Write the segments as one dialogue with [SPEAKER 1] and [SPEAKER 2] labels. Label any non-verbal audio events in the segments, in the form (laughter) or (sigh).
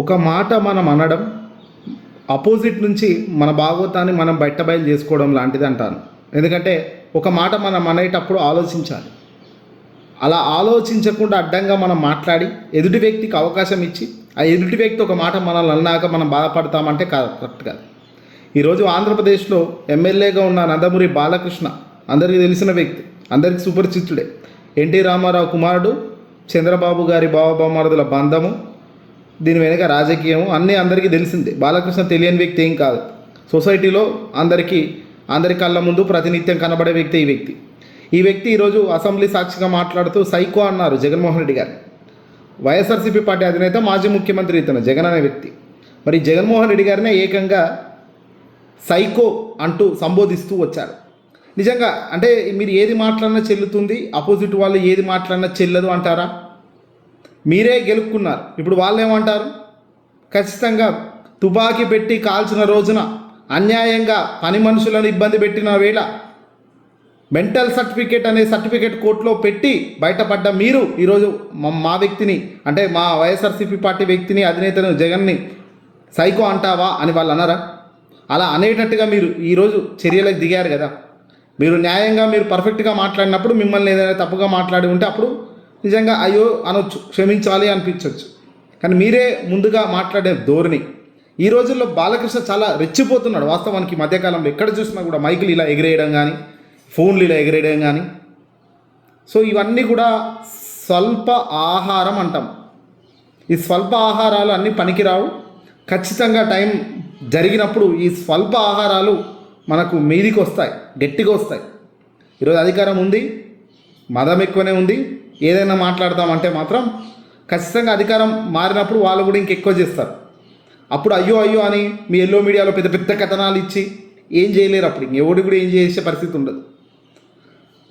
[SPEAKER 1] ఒక మాట మనం అనడం అపోజిట్ నుంచి మన భాగవతాన్ని మనం బయట బయలు చేసుకోవడం లాంటిది అంటాను. ఎందుకంటే ఒక మాట మనం అనేటప్పుడు ఆలోచించాలి. అలా ఆలోచించకుండా అడ్డంగా మనం మాట్లాడి ఎదుటి వ్యక్తికి అవకాశం ఇచ్చి ఆ ఎదుటి వ్యక్తి ఒక మాట మనల్ని అన్నాక మనం బాధపడతామంటే కాదు కరెక్ట్ కాదు. ఈరోజు ఆంధ్రప్రదేశ్లో ఎమ్మెల్యేగా ఉన్న నందమూరి బాలకృష్ణ అందరికీ తెలిసిన వ్యక్తి అందరికీ సుపరిచితుడే. ఎన్టీ రామారావు కుమారుడు చంద్రబాబు గారి బావబామారుదుల బంధము దీని వెనుక రాజకీయం అన్నీ అందరికీ తెలిసిందే. బాలకృష్ణ తెలియని వ్యక్తి ఏం కాదు. సొసైటీలో అందరికీ అందరి కళ్ళ ముందు ప్రతినిత్యం కనబడే వ్యక్తి ఈ వ్యక్తి. ఈ వ్యక్తి ఈరోజు అసెంబ్లీ సాక్షిగా మాట్లాడుతూ సైకో అన్నారు జగన్మోహన్ రెడ్డి గారు. వైఎస్ఆర్సీపీ పార్టీ అధినేత మాజీ ముఖ్యమంత్రి ఇతను జగన్ అనే వ్యక్తి. మరి జగన్మోహన్ రెడ్డి గారినే ఏకంగా సైకో అంటూ సంబోధిస్తూ వచ్చారు. నిజంగా అంటే మీరు ఏది మాట్లాడినా చెల్లుతుంది అపోజిట్ వాళ్ళు ఏది మాట్లాడినా చెల్లదు అంటారా? మీరే గెలుపుకున్నారు ఇప్పుడు వాళ్ళు ఏమంటారు ఖచ్చితంగా తుపాకీ పెట్టి కాల్చిన రోజున అన్యాయంగా పని మనుషులను ఇబ్బంది పెట్టిన వేళ మెంటల్ సర్టిఫికేట్ అనే సర్టిఫికేట్ కోర్టులో పెట్టి బయటపడ్డ మీరు ఈరోజు మా- మా వ్యక్తిని అంటే మా వైఎస్ఆర్సీపీ పార్టీ వ్యక్తిని అధినేతను జగన్ని సైకో అంటావా అని వాళ్ళు అన్నారా? అలా అనేటట్టుగా మీరు ఈరోజు చర్యలకు దిగారు కదా. మీరు న్యాయంగా మీరు పర్ఫెక్ట్గా మాట్లాడినప్పుడు మిమ్మల్ని ఏదైనా తప్పుగా మాట్లాడి ఉంటే అప్పుడు నిజంగా అయ్యో అనొచ్చు క్షమించాలి అనిపించవచ్చు కానీ మీరే ముందుగా మాట్లాడే ధోరణి. ఈ రోజుల్లో బాలకృష్ణ చాలా రెచ్చిపోతున్నాడు. వాస్తవానికి మధ్యకాలంలో ఎక్కడ చూసినా కూడా మైకులు ఇలా ఎగిరేయడం కానీ ఫోన్లు ఇలా ఎగిరేయడం కానీ సో ఇవన్నీ కూడా స్వల్ప ఆహారం అంటాం. ఈ స్వల్ప ఆహారాలు అన్నీ పనికిరావు. ఖచ్చితంగా టైం జరిగినప్పుడు ఈ స్వల్ప ఆహారాలు మనకు మీదికి వస్తాయి గట్టిగా వస్తాయి. ఈరోజు అధికారం ఉంది మదం ఎక్కువనే ఉంది. ఏదైనా మాట్లాడతామంటే మాత్రం ఖచ్చితంగా అధికారం మారినప్పుడు వాళ్ళు కూడా ఇంకెక్కువ చేస్తారు. అప్పుడు అయ్యో అయ్యో అని మీ ఎల్లో మీడియాలో పెద్ద పెద్ద కథనాలు ఇచ్చి ఏం చేయలేరు అప్పుడు. ఇంకెవడు కూడా ఏం చేసే పరిస్థితి ఉండదు.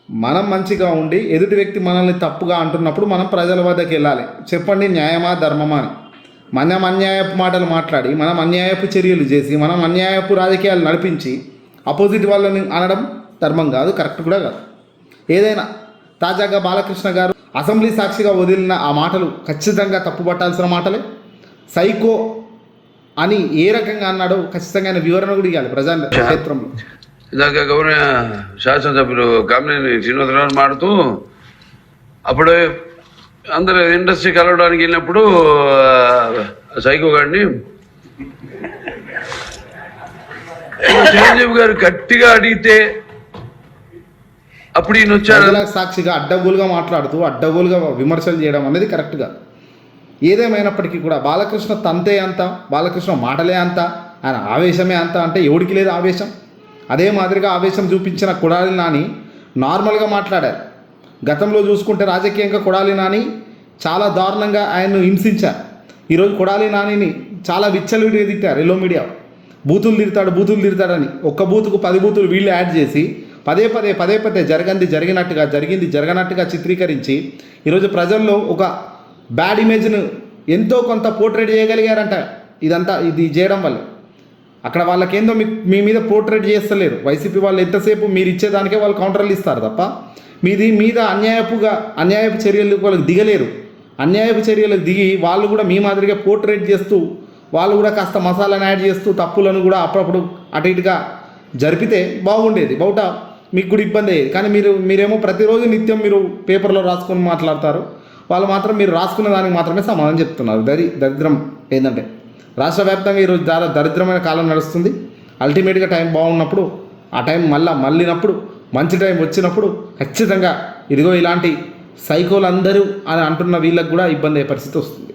[SPEAKER 1] మనం మంచిగా ఉండి ఎదుటి వ్యక్తి మనల్ని తప్పుగా అంటున్నప్పుడు మనం ప్రజల వద్దకు వెళ్ళాలి. చెప్పండి న్యాయమా ధర్మమా అని. మనం అన్యాయపు మాటలు మాట్లాడి మనం అన్యాయపు చర్యలు చేసి మనం అన్యాయపు రాజకీయాలు నడిపించి అపోజిట్ వాళ్ళని అనడం ధర్మం కాదు కరెక్ట్ కూడా కాదు. ఏదైనా తాజాగా బాలకృష్ణ గారు అసెంబ్లీ సాక్షిగా వదిలిన ఆ మాటలు ఖచ్చితంగా తప్పుపట్టాల్సిన మాటలే? సైకో అని ఏ రకంగా అన్నాడో ఖచ్చితంగా ఆయన వివరణ కూడా ఇవ్వాలి ప్రజా క్షేత్రంలో.
[SPEAKER 2] ఇందాక గౌరవ శాసనసభ్యులు కామినేని శ్రీనివాసరావు మాడుతూ అప్పుడే అందరూ ఇండస్ట్రీ కలవడానికి వెళ్ళినప్పుడు సైకో గారిని (laughs) చిరంజీవి గారు గట్టిగా అడిగితే అప్పుడు ఈయన వచ్చారు
[SPEAKER 1] సాక్షిగా అడ్డగోలుగా మాట్లాడుతూ అడ్డగోలుగా విమర్శలు చేయడం అనేది కరెక్ట్గా ఏదేమైనప్పటికీ కూడా బాలకృష్ణ తంతే అంత బాలకృష్ణ మాటలే అంత ఆయన ఆవేశమే అంత అంటే ఎవడికి లేదు ఆవేశం. అదే మాదిరిగా ఆవేశం చూపించిన కొడాలి నాని నార్మల్గా మాట్లాడారు. గతంలో చూసుకుంటే రాజకీయంగా కొడాలి నాని చాలా దారుణంగా ఆయన్ను హింసించారు. ఈరోజు కొడాలి నానిని చాలా విచ్చలవిడిగా తిట్టారు ఎల్లో మీడియా. బూతులు తిడతాడు బూతులు తిడతాడని. ఒక్క బూతుకు పది బూతులు వీళ్ళు యాడ్ చేసి పదే పదే పదే పదే జరగంది జరిగినట్టుగా జరిగింది జరగనట్టుగా చిత్రీకరించి ఈరోజు ప్రజల్లో ఒక బ్యాడ్ ఇమేజ్ను ఎంతో కొంత పోర్ట్రేట్ చేయగలిగారంట. ఇదంతా ఇది చేయడం వల్ల. అక్కడ వాళ్ళకేందో మీ మీ మీద పోర్ట్రేట్ చేస్తలేరు. వైసీపీ వాళ్ళు ఎంతసేపు మీరు ఇచ్చేదానికే వాళ్ళు కౌంటర్లు ఇస్తారు తప్ప మీది మీద అన్యాయపుగా అన్యాయపు చర్యలు వాళ్ళకి దిగలేరు. అన్యాయపు చర్యలకు దిగి వాళ్ళు కూడా మీ మాదిరిగా పోర్ట్రేట్ చేస్తూ వాళ్ళు కూడా కాస్త మసాలాను యాడ్ చేస్తూ తప్పులను కూడా అప్పుడప్పుడు అటు ఇటుగా జరిపితే బాగుండేది. బహుట మీకు కూడా ఇబ్బంది అయ్యేది. కానీ మీరు మీరేమో ప్రతిరోజు నిత్యం మీరు పేపర్లో రాసుకొని మాట్లాడతారు. వాళ్ళు మాత్రం మీరు రాసుకున్న దానికి మాత్రమే సమాధానం చెప్తున్నారు. దరి దరిద్రం ఏంటంటే రాష్ట్ర వ్యాప్తంగా ఈరోజు చాలా దరిద్రమైన కాలం నడుస్తుంది. అల్టిమేట్గా టైం బాగున్నప్పుడు ఆ టైం మళ్ళా మళ్ళినప్పుడు మంచి టైం వచ్చినప్పుడు ఖచ్చితంగా ఇదిగో ఇలాంటి సైకోలు అందరూ అని అంటున్న వీళ్ళకి కూడా ఇబ్బంది అయ్యే పరిస్థితి వస్తుంది.